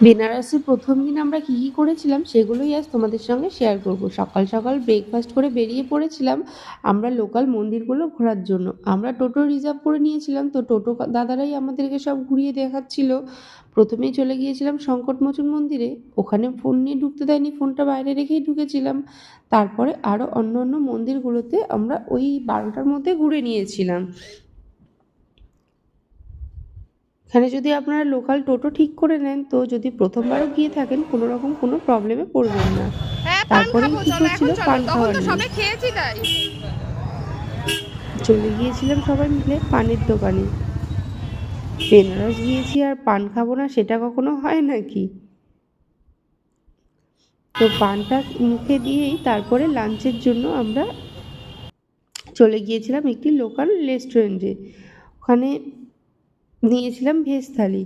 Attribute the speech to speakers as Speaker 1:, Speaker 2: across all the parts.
Speaker 1: বেনারসে প্রথম দিন আমরা কী কী করেছিলাম সেগুলোই আজ তোমাদের সঙ্গে শেয়ার করব। সকাল সকাল ব্রেকফাস্ট করে বেরিয়ে পড়েছিলাম আমরা লোকাল মন্দিরগুলো ঘোরার জন্য। আমরা টোটো রিজার্ভ করে নিয়েছিলাম, তো টোটো দাদারাই আমাদেরকে সব ঘুরিয়ে দেখাচ্ছিল। প্রথমেই চলে গিয়েছিলাম সংকটমোচন মন্দিরে। ওখানে ফোন নিয়ে ঢুকতে দেয়নি ফোনটা বাইরে রেখেই ঢুকেছিলাম। তারপরে আরও অন্য অন্য মন্দিরগুলোতে আমরা ওই বারোটার মধ্যে ঘুরে নিয়েছিলাম। এখানে যদি আপনারা লোকাল টোটো ঠিক করে নেন তো যদি প্রথমবারও গিয়ে থাকেন কোনো রকম কোনো প্রবলেমে পড়বেন না।
Speaker 2: হ্যাঁ
Speaker 1: তারপরে কি করছিল? পান খাওয়া চলে গিয়েছিলাম সবাই মিলে পানের দোকানে। বেনারস গিয়েছি আর পান খাব না সেটা কখনো হয় নাকি? তো পানটা মুখে দিয়েই তারপরে লাঞ্চের জন্য আমরা চলে গিয়েছিলাম একটি লোকাল রেস্টুরেন্টে ওখানে নিয়েছিলাম ভেজ থালি।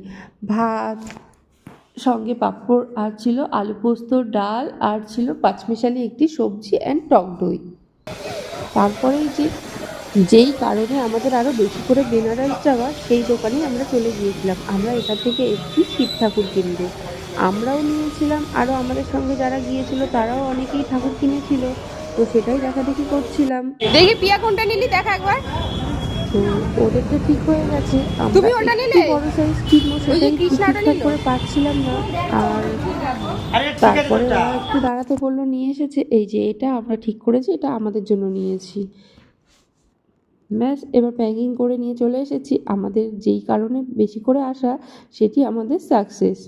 Speaker 1: ভাত, সঙ্গে পাঁপড়, আর ছিল আলু পোস্ত, ডাল, আর ছিল পাঁচমিশালি একটি সবজি অ্যান্ড টক দই। তারপরে যে, যেই কারণে আমাদের আরও বেশি করে বেনারস যাওয়া, সেই দোকানে আমরা চলে গিয়েছিলাম। আমরা এখান থেকে একটি শিব ঠাকুর কিনবো। আমরাও নিয়েছিলাম আরও আমাদের সঙ্গে যারা গিয়েছিল, তারাও অনেকেই ঠাকুর কিনেছিল। তো সেটাই দেখাদেখি করছিলাম।
Speaker 2: দেখি পিয়া কোনটা নিলি, দেখা একবার।
Speaker 1: তো ওদের তো ঠিক হয়ে গেছে। আমরা
Speaker 2: তুমি ওটা নিলে?
Speaker 1: বড় সাইজ সেটাই ঠিকঠাক করে পাচ্ছিলাম না। আর
Speaker 3: ঠিক
Speaker 1: তারপরে একটু দাঁড়াতে বলল নিয়ে এসেছে। এই যে এটা আমরা ঠিক করেছি এটা আমাদের জন্য নিয়েছি। ব্যাস এবার প্যাকিং করে নিয়ে চলে এসেছি। আমাদের যেই কারণে বেশি করে আসা সেটি আমাদের সাকসেস